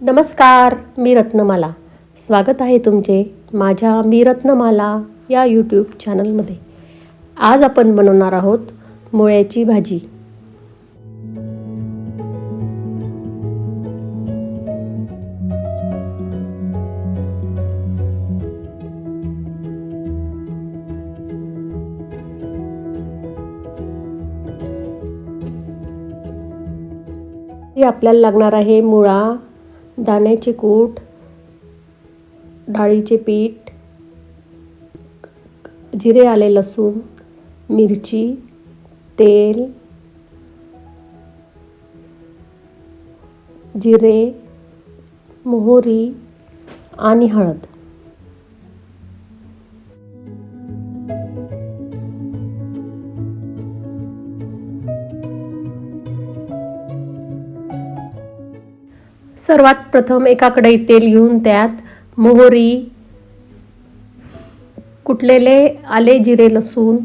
नमस्कार मी रत्नमाला. स्वागत आहे तुमचे माझ्या मी रत्नमाला या यूट्यूब चॅनलमध्ये आज आपण बनवणार आहोत मुळ्याची भाजी. आपल्याला लागणार आहे मुळा दाण्याचे कूट डाळीचे पीठ जिरे आले लसूण मिरची तेल जिरे मोहरी आणि हळद. सर्वात प्रथम एकाकडे तेल घेऊन त्यात मोहरी कुटलेले आले जिरे लसूण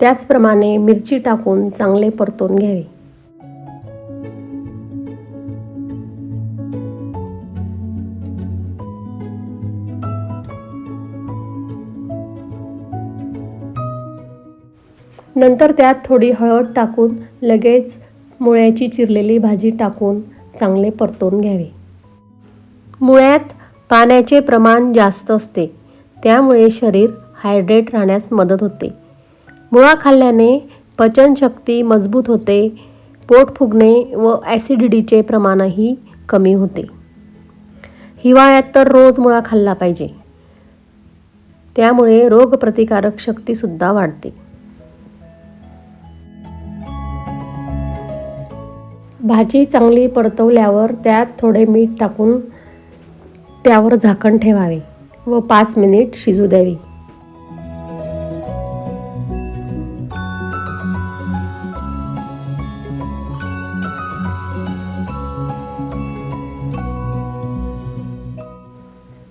त्याचप्रमाणे मिरची टाकून चांगले परतून घ्यावे. नंतर त्यात थोडी हळद टाकून लगेच मुळ्याची चिरलेली भाजी टाकून चांगले परतून घ्यावे. मुळ्यात पाण्याचे प्रमाण जास्त असते. त्यामुळे शरीर हायड्रेट राहण्यास मदत होते. मुळा खाल्ल्याने पचनशक्ती मजबूत होते. पोट फुगणे व ॲसिडिटीचे प्रमाणही कमी होते. हिवाळ्यात तर रोज मुळा खाल्ला पाहिजे. त्यामुळे रोगप्रतिकारक शक्तीसुद्धा वाढते. भाजी चांगली परतवल्यावर त्यात थोडे मीठ टाकून त्यावर झाकण ठेवावे व पाच मिनिट शिजू द्यावी.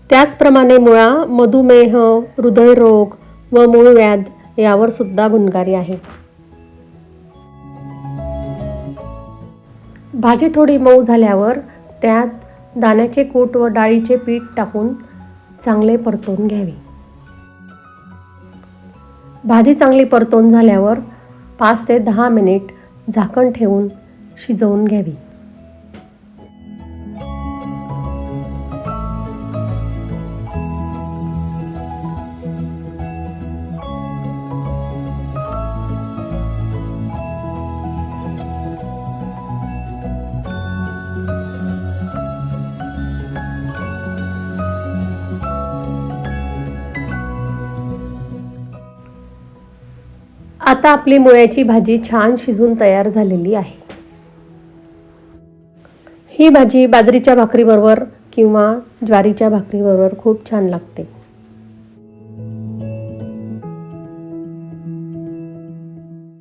त्याचप्रमाणे मुळा मधुमेह हृदयरोग व मूळव्याध यावर सुद्धा गुणकारी आहे. भाजी थोडी मऊ झाल्यावर त्यात दाण्याचे कूट व डाळीचे पीठ टाकून चांगले परतून घ्यावे. भाजी चांगली परतून झाल्यावर पाच ते दहा मिनिट झाकण ठेवून शिजवून घ्यावी. आता आपली मुळ्याची भाजी छान शिजून तयार झालेली आहे. ही भाजी बाजरीच्या भाकरीबरोबर किंवा ज्वारीच्या भाकरीबरोबर खूप छान लागते.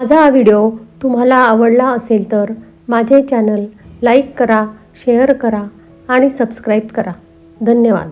माझा हा व्हिडिओ तुम्हाला आवडला असेल तर माझे चॅनल लाईक करा शेअर करा आणि सबस्क्राईब करा. धन्यवाद.